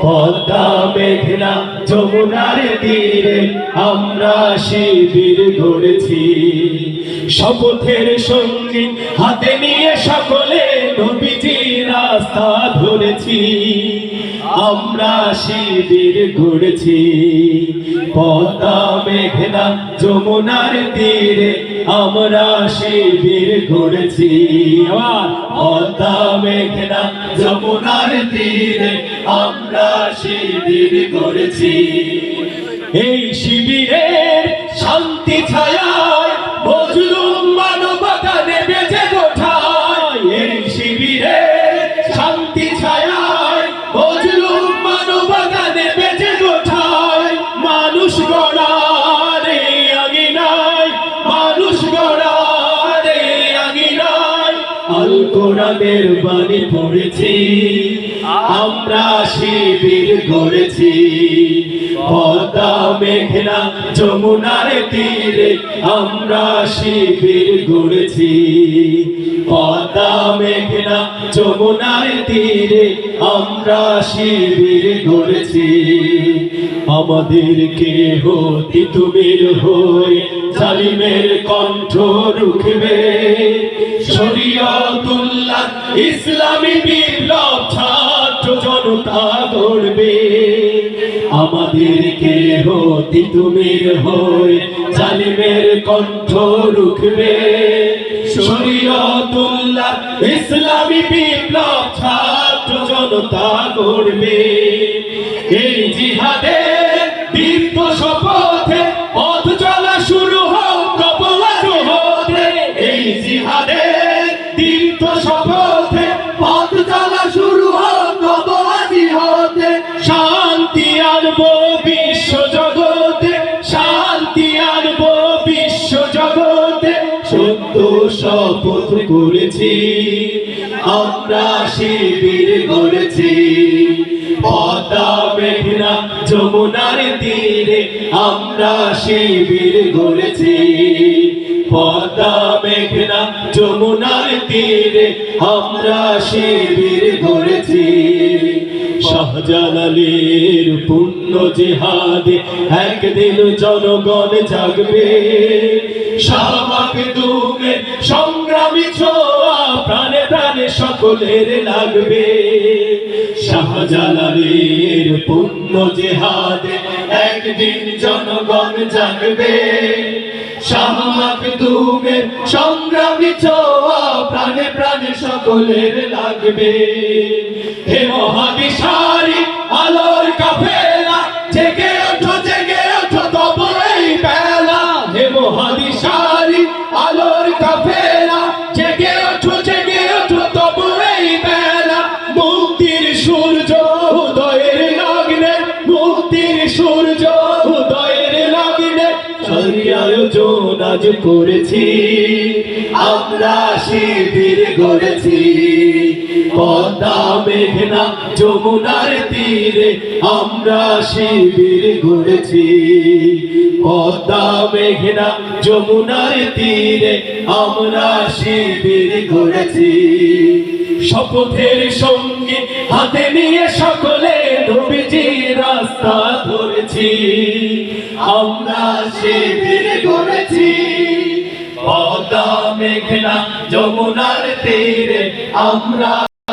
পদ্মা মেঘনা যমুনার তীরে আমরা শিবির গড়েছি। শপথের সঙ্গে হাতে নিয়ে সকলে নবীজি রাস্তা ধরেছি। আমরা শিবির গড়েছি পদ্মা, মেঘনা, যমুনার তীরে আমরা শিবির আবার পদ্মা, মেঘনা, যমুনার তীরে আমরা শিবির গড়েছি এই শিবিরের শান্তি ছায়ায় মজলুম কোরআনের বাণী পড়েছি। আমরা শিবির গড়েছি পদ্মা, মেঘনা, যমুনার তীরে আমরা শিবির গড়েছি পদ্মা, মেঘনা, যমুনার তীরে আমরা শিবির গড়েছি আমাদেরকে হতি তুমির হয়ে জালিমের কণ্ঠ রুখবে। শরীয়তুল্লাহ ইসলামী বিপ্লব ছাত্র জনতা গড়বে। আমাদেরকে হতি তুমির হয়ে জালিমের কণ্ঠ রুখবে। শরীয়তুল্লাহ ইসলামী বিপ্লব ছাত্র জনতা গড়বে। এই জিহাদের দীপ্ত শপথে পথ শুরু হোক এই জিহাদের দীপ্ত শপথে পথ চলা শুরু হোক হতে শান্তি আনব বিশ্ব শান্তি আনব বিশ্ব জগতে। সত্য শপথ করেছি, আমরা শিবির পদ্মা মেঘনা যমুনার তীরে আমরা শিবির গড়েছি। পদ্মা, মেঘনা যমুনার তীরে আমরা শিবির গড়েছি। শাহজালালের পুণ্য জেহাদে একদিন জনগণ জাগবে। শাহবাগ দুমে সংগ্রামী ছোয়া, প্রাণে প্রাণে সকলের লাগবে। শাহজালালের পুণ্য জেহাদে একদিন জনগণ জানবে শাহমাক দুমে সংগ্রামী ছোয়া প্রাণে প্রাণে সকলের লাগবে। হে মহাবিশারি আয়োজন আজ করেছি। আমরা শিবির গড়েছি। পদ্মা, মেঘনা, যমুনার তীরে আমরা শিবির গড়েছি। পদ্মা, মেঘনা, যমুনার তীরে আমরা শিবির গড়েছি। শপথের সঙ্গে হাতে নিয়ে সকলে নবীজি রাস্তা ধরেছি আমরা শিবির গড়েছি পদ্মা মেঘনা যমুনার তীরে আমরা